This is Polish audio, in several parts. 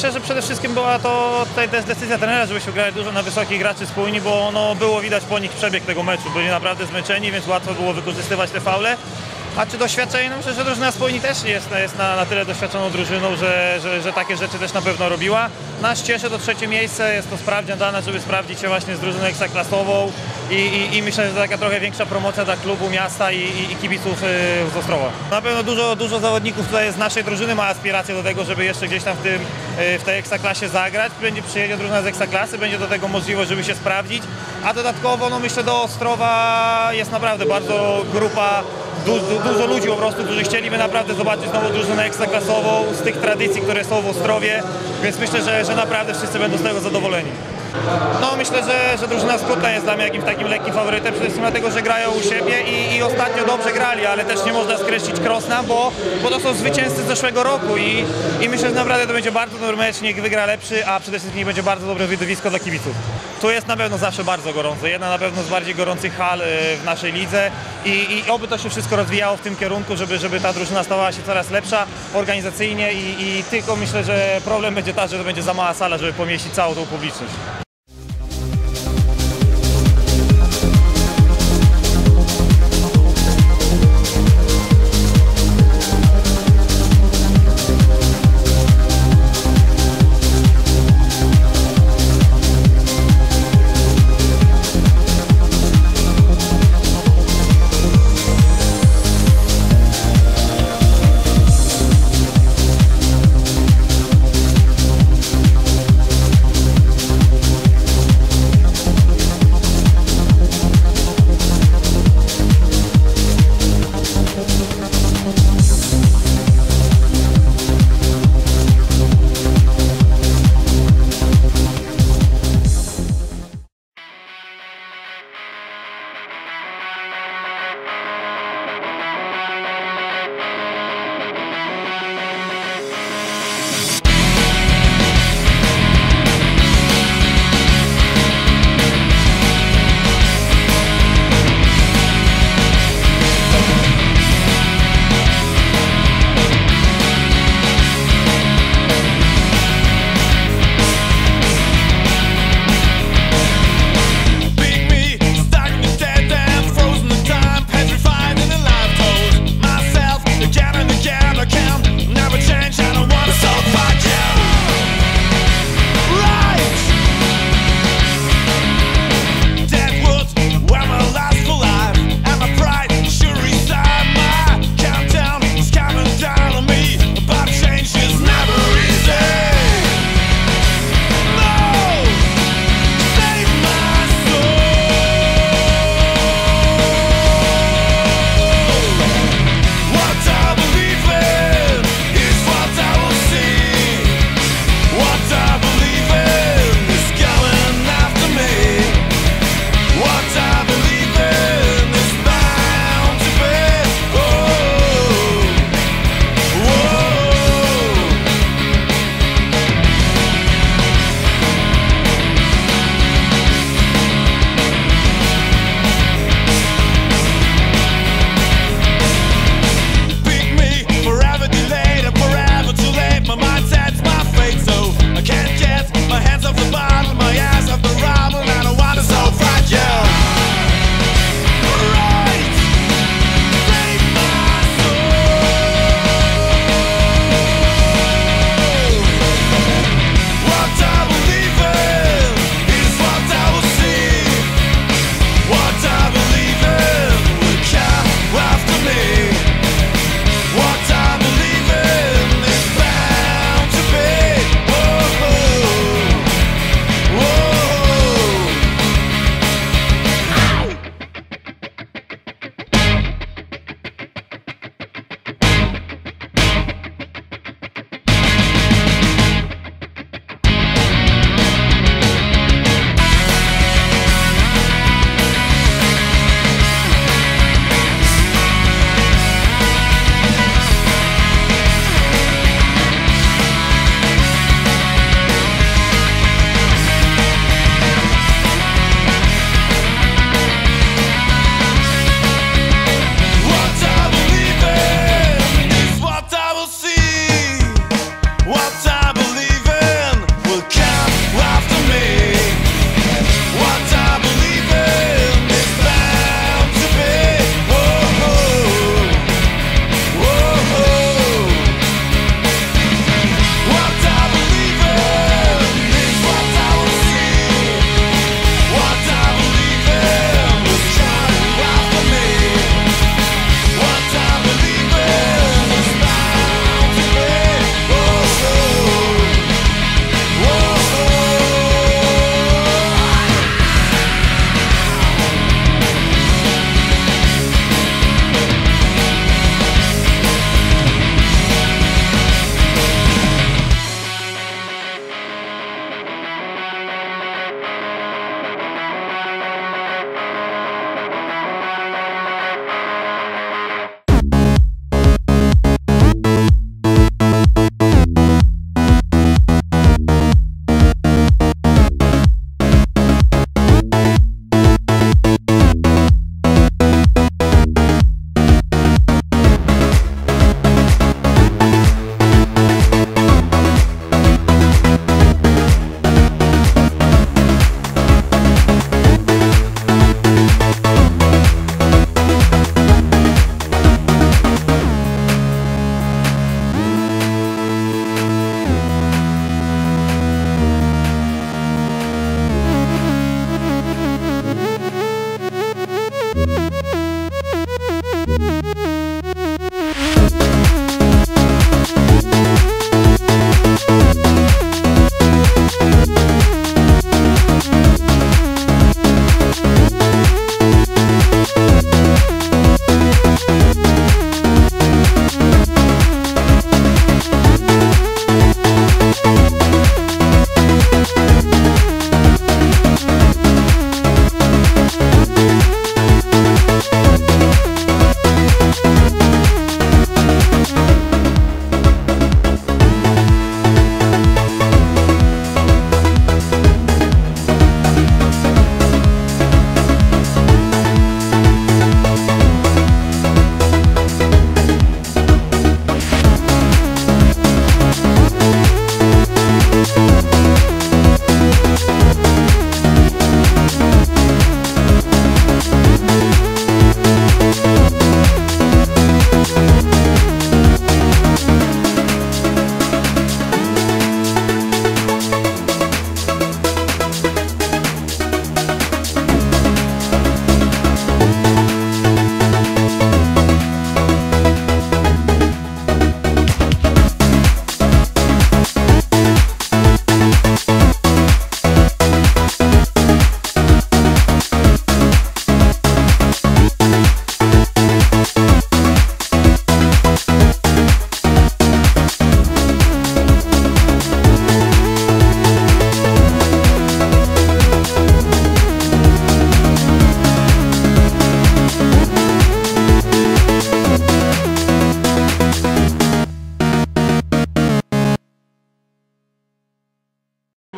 Myślę, że przede wszystkim była to tutaj też decyzja trenera, żebyśmy grali dużo na wysokich graczy spójni, bo no, było widać po nich przebieg tego meczu. Byli naprawdę zmęczeni, więc łatwo było wykorzystywać te faule. A czy doświadczenie? No myślę, że drużyna spójni też jest, jest na, na tyle doświadczoną drużyną, że, że, że takie rzeczy też na pewno robiła. Nas cieszy to trzecie miejsce, jest to sprawdzian dla nas, żeby sprawdzić się właśnie z drużyną ekstraklasową i, i, i myślę, że to taka trochę większa promocja dla klubu, miasta i, i, i kibiców yy, z Ostrowa. Na pewno dużo, dużo zawodników tutaj z naszej drużyny ma aspiracje do tego, żeby jeszcze gdzieś tam w, tym, yy, w tej ekstraklasie zagrać. Będzie przyjedzie drużyna z ekstraklasy, będzie do tego możliwość, żeby się sprawdzić. A dodatkowo no myślę do Ostrowa jest naprawdę bardzo grupa du, du, dużo ludzi po prostu, którzy chcieliby naprawdę zobaczyć znowu drużynę ekstraklasową z tych tradycji, które są w Ostrowie, więc myślę, że, że naprawdę wszyscy będą z tego zadowoleni. No myślę, że, że drużyna Skutna jest dla mnie jakimś takim lekkim faworytem, przede wszystkim dlatego, że grają u siebie i, i ostatnio dobrze grali, ale też nie można skreślić Krosna, bo, bo to są zwycięzcy z zeszłego roku i, i myślę, że naprawdę to będzie bardzo dobry mecz, niech wygra lepszy, a przede wszystkim będzie bardzo dobre widowisko dla kibiców. Tu jest na pewno zawsze bardzo gorąco, jedna na pewno z bardziej gorących hal y, w naszej lidze i, i oby to się wszystko rozwijało w tym kierunku, żeby, żeby ta drużyna stawała się coraz lepsza organizacyjnie i, i tylko myślę, że problem będzie taki, że to będzie za mała sala, żeby pomieścić całą tą publiczność.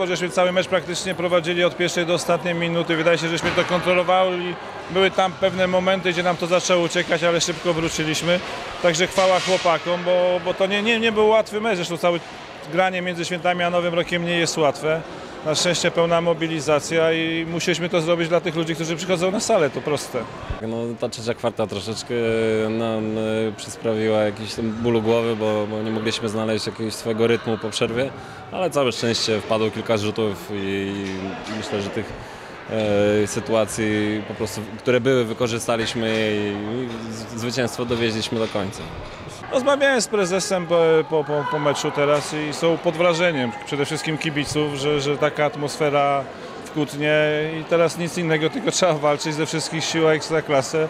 Bo żeśmy cały mecz praktycznie prowadzili od pierwszej do ostatniej minuty. Wydaje się, żeśmy to kontrolowali. Były tam pewne momenty, gdzie nam to zaczęło uciekać, ale szybko wróciliśmy. Także chwała chłopakom, bo, bo to nie, nie, nie był łatwy mecz. Zresztą całe granie między świętami a Nowym Rokiem nie jest łatwe. Na szczęście pełna mobilizacja i musieliśmy to zrobić dla tych ludzi, którzy przychodzą na salę, to proste. No, ta trzecia kwarta troszeczkę nam e, przysprawiła jakiś bólu głowy, bo, bo nie mogliśmy znaleźć jakiegoś swojego rytmu po przerwie, ale całe szczęście wpadło kilka rzutów i, myślę, że tych e, sytuacji po prostu, które były, wykorzystaliśmy i, zwycięstwo dowieźliśmy do końca. Rozmawiałem z prezesem po, po, po, meczu teraz i są pod wrażeniem przede wszystkim kibiców, że, że taka atmosfera w Kutnie i teraz nic innego, tylko trzeba walczyć ze wszystkich sił o ekstraklasę,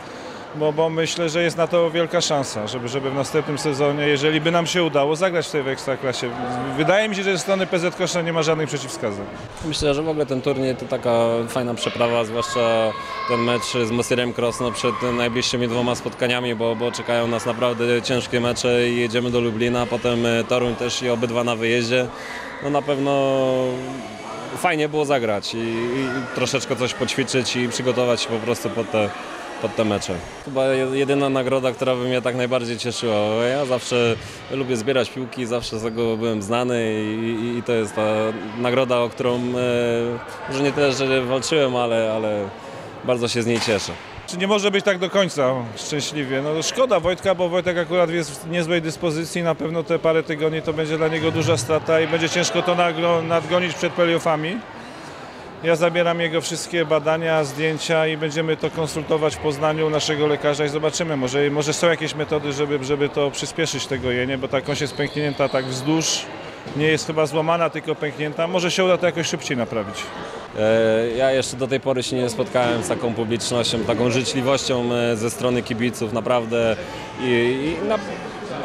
bo, bo myślę, że jest na to wielka szansa, żeby, żeby w następnym sezonie, jeżeli by nam się udało, zagrać w tej ekstraklasie. Wydaje mi się, że ze strony PZ Koszna nie ma żadnych przeciwwskazań. Myślę, że w ogóle ten turniej to taka fajna przeprawa, zwłaszcza ten mecz z Mosirem Krosno przed najbliższymi dwoma spotkaniami, bo, bo czekają nas naprawdę ciężkie mecze i jedziemy do Lublina, potem e, Toruń też i obydwa na wyjeździe. No na pewno fajnie było zagrać i, i troszeczkę coś poćwiczyć i przygotować się po prostu pod te, pod te mecze. Chyba je- jedyna nagroda, która by mnie tak najbardziej cieszyła. Ja zawsze lubię zbierać piłki, zawsze z tego byłem znany i, i, to jest ta nagroda, o którą e, może nie tyle, że walczyłem, ale, ale bardzo się z niej cieszę. Czy nie może być tak do końca szczęśliwie? No szkoda Wojtka, bo Wojtek akurat jest w niezłej dyspozycji. Na pewno te parę tygodni to będzie dla niego duża strata i będzie ciężko to nadgonić przed playoffami. Ja zabieram jego wszystkie badania, zdjęcia i będziemy to konsultować w Poznaniu naszego lekarza i zobaczymy. Może, może są jakieś metody, żeby, żeby to przyspieszyć tego jenie, bo ta kość jest pęknięta tak wzdłuż. Nie jest chyba złamana, tylko pęknięta. Może się uda to jakoś szybciej naprawić. E, Ja jeszcze do tej pory się nie spotkałem z taką publicznością, taką życzliwością e, ze strony kibiców, naprawdę. I, i na,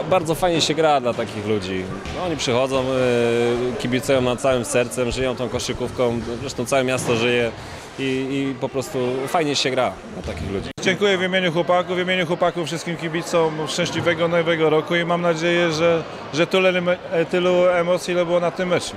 bardzo fajnie się gra dla takich ludzi. Oni przychodzą, e, kibicują na całym sercem, żyją tą koszykówką, zresztą całe miasto żyje i, i po prostu fajnie się gra dla takich ludzi. Dziękuję w imieniu chłopaków, w imieniu chłopaków wszystkim kibicom szczęśliwego nowego roku i mam nadzieję, że, że tyle, tylu emocji ile było na tym meczu.